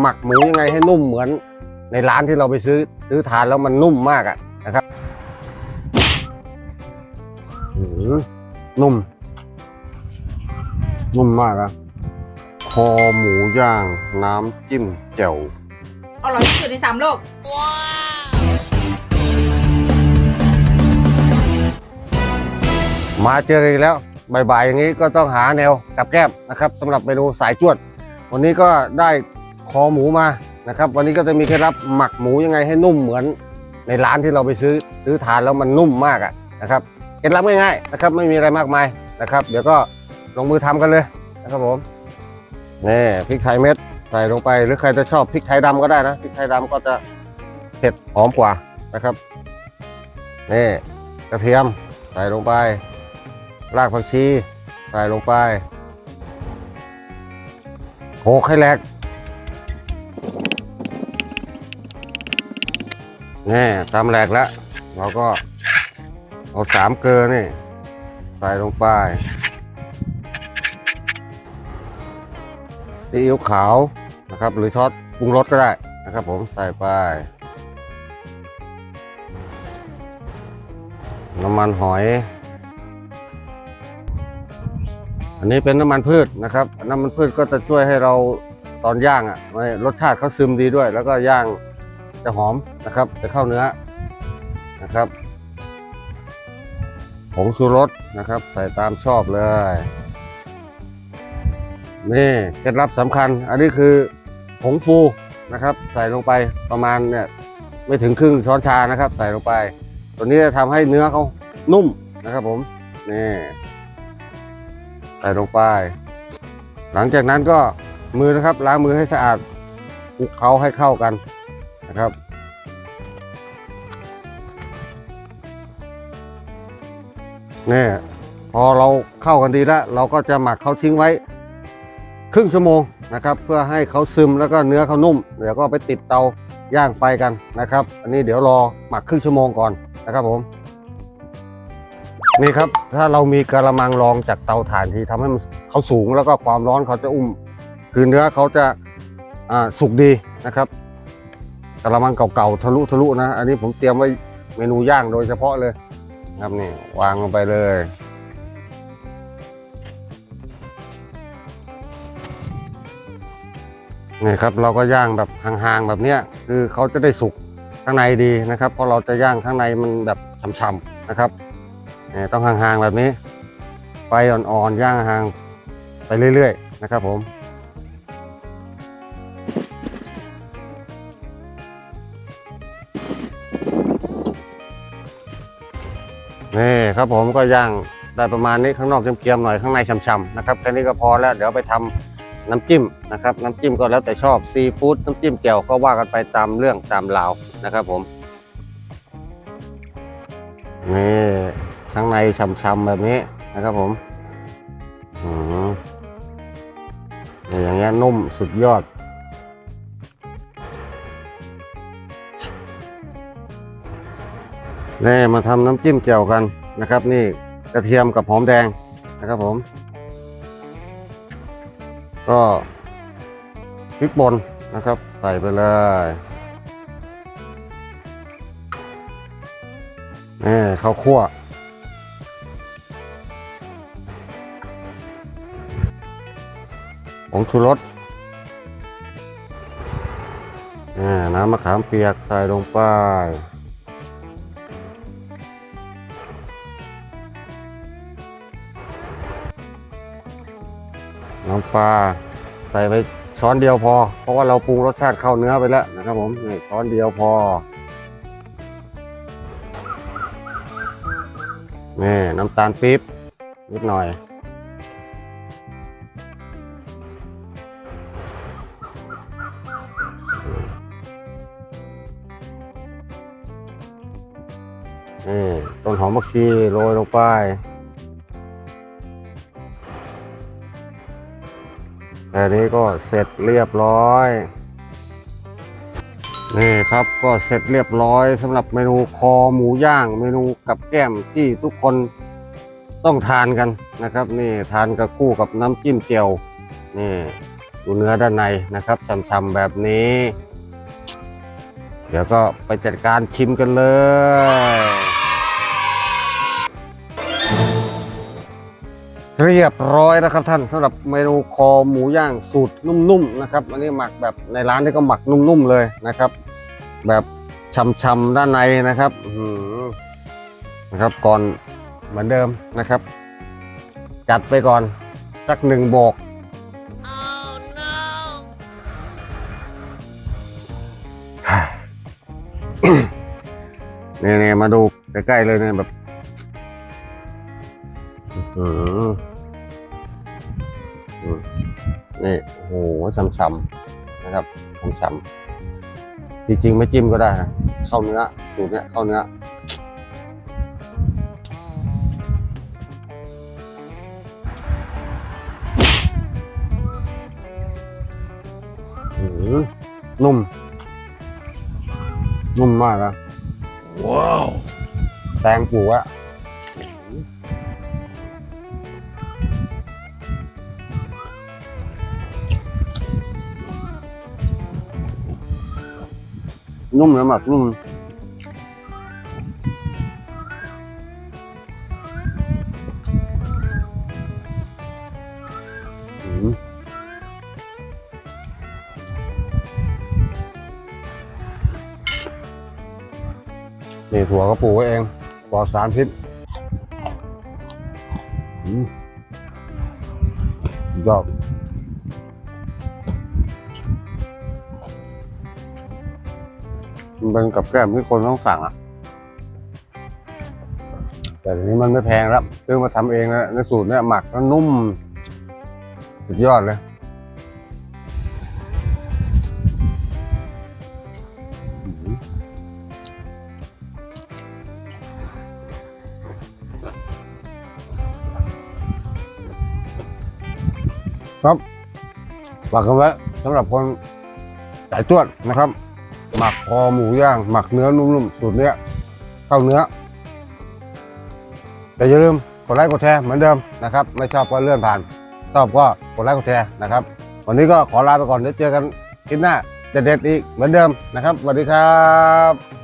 หมักหมูยังไงให้นุ่มเหมือนในร้านที่เราไปซื้อซื้อทานแล้วมันนุ่มมากอะนะครับอื้อหือนุ่ม นุ่มมากอะคอหมูย่าง น้ำจิ้มแจ่วอร่อยที่สุดในสามโลกมาเจอกันอีกแล้วบ่ายๆอย่างนี้ก็ต้องหาแนวกับแก้มนะครับสำหรับเมนูสายจวด วันนี้ก็ได้ คอหมูมานะครับ วันนี้ก็จะมีเคล็ดลับหมักหมูยังไงให้นุ่มเหมือน ในร้านที่เราไปซื้อซื้อทานแล้วมันนุ่มมากอะนะครับเคล็ดลับง่ายๆนะครับไม่มีอะไรมากมายนะครับ เดี๋ยวก็ลงมือทำกันเลยนะครับผมนี่พริกไทยเม็ดใส่ลงไปหรือใครจะชอบพริกไทยดำก็ได้นะพริกไทยดำก็จะเผ็ดหอมกว่านะครับนี่กระเทียมใส่ลงไป รากผักชีใส่ลงไปโขกให้แหลก นี่ตำแหลกแล้ว เราก็เอาสามเกลือนี่ ใส่ลงไปซีอิ๊วขาวนะครับ หรือซอสปรุงรสก็ได้นะครับผมใส่ไป น้ำมันหอย อันนี้เป็นน้ำมันพืชนะครับ น้ำมันพืชก็จะช่วยให้เราตอนย่างอะรสชาติเขาซึมดีด้วย แล้วก็ย่าง จะหอมนะครับ จะเข้าเนื้อนะครับผงชูรสนะครับ ใส่ตามชอบเลยนี่เคล็ดลับสำคัญ อันนี้คือผงฟูนะครับ ใส่ลงไปประมาณเนี่ยไม่ถึงครึ่งช้อนชานะครับ ใส่ลงไป ตัวนี้จะทำให้เนื้อเขานุ่มนะครับผมนี่ใส่ลงไป หลังจากนั้นก็มือนะครับล้างมือให้สะอาดคลุกเคล้าให้เข้ากัน นะครับ นี่พอเราเข้ากันดีแล้วเราก็จะหมักเขาทิ้งไว้ ครึ่งชั่วโมงนะครับ เพื่อให้เขาซึมแล้วก็เนื้อเขานุ่ม เดี๋ยวก็ไปติดเตาย่างไฟกันนะครับ อันนี้เดี๋ยวรอหมักครึ่งชั่วโมงก่อนนะครับผมนี่ครับถ้าเรามีกระมังรองจากเตาถ่านที่ทำให้มันเขาสูงแล้วก็ความร้อนเขาจะอุ้ม คือเนื้อเขาจะสุกดีนะครับ กระมังเก่าๆทะลุทะลุนะ อันนี้ผมเตรียมไว้เมนูย่างโดยเฉพาะเลยนะครับนี่วางลงไปเลย นี่ครับเราก็ย่างแบบห่างๆแบบเนี้ยคือเขาจะได้สุกข้างในดีนะครับเพราะเราจะย่างข้างในมันแบบฉ่ำๆนะครับนี่ต้องห่างๆแบบนี้ไฟอ่อนๆย่างห่างไปเรื่อยๆนะครับผม นี่ครับผมก็ย่างได้ประมาณนี้ข้างนอกเกรียมๆหน่อยข้างในช่ำๆนะครับแค่นี้ก็พอแล้วเดี๋ยวไปทำน้ำจิ้มนะครับน้ำจิ้มก็แล้วแต่ชอบซีฟู้ดน้ำจิ้มแจ่วก็ว่ากันไปตามเรื่องตามราวนะครับผมนี่ข้างในช่ำๆแบบนี้นะครับผมอืมอย่างเงี้ยนุ่มสุดยอด นี่มาทำน้ำจิ้มแจ่วกันนะครับ นี่กระเทียมกับหอมแดงนะครับผม ก็พริกป่นนะครับ ใส่ไปเลยนี่ข้าวคั่วผงชูรสน้ำมะขามเปียกใส่ลงไป น้ำปลาใส่ไปช้อนเดียวพอ เพราะว่าเราปรุงรสชาติเข้าเนื้อไปแล้วนะครับผมนี่ช้อนเดียวพอนี่น้ำตาลปี๊บนิดหน่อย นี่ต้นหอมผักชีโรยลงไป แค่นี้ก็เสร็จเรียบร้อย นี่ครับก็เสร็จเรียบร้อยสำหรับเมนูคอหมูย่าง เมนูกับแก้มที่ทุกคนต้องทานกันนะครับ นี่ทานกับคู่กับน้ำจิ้มเจียวนี่ดูเนื้อด้านในนะครับช่ำๆแบบนี้ เดี๋ยวก็ไปจัดการชิมกันเลย เรียบร้อยนะครับท่านสำหรับเมนูคอหมูย่างสูตรนุ่มๆนะครับอันนี้หมักแบบในร้านนี่ก็หมักนุ่มๆเลยนะครับ แบบช่ำๆด้านในนะครับอื้อหือนะครับก่อนเหมือนเดิมนะครับ จัดไปก่อนสักหนึ่งโบกเนี่ยเนี่ยมาดูใกล้ๆเลยเนี่ยแบบ อื้อหืออืม นี่โอ้โหช้ำๆนะครับช้ำๆจริงๆไม่จิ้มก็ได้นะเข้าเนื้อสูตรเนี้ยเข้าเนื้ออื้อหือนุ่ม นุ่มมากอะว้าวแตงปูอะ นุ่มนะหมักนุ่มนี่ถั่วก็ปลูกไว้เองปลอดสารพิษยอด มันเป็นกับแก้มที่คนต้องสั่งอะแต่ทีนี้มันไม่แพงแล้วซื้อมาทำเองนะในสูตรเนี่ยหมักแล้วนุ่ม สุดยอดเลยครับฝากกันไว้สำหรับคนสายจวดนะครับ หมักคอหมูย่าง หมักเนื้อนุ่มๆสูตรเนี้ยเข้าเนื้อแต่อย่าลืมกดไลค์กดแชร์เหมือนเดิมนะครับ ไม่ชอบก็เลื่อนผ่าน ชอบก็กดไลค์กดแชร์นะครับ วันนี้ก็ขอลาไปก่อนเดี๋ยวเจอกันคลิปหน้าเด็ดๆอีกเหมือนเดิมนะครับสวัสดีครับ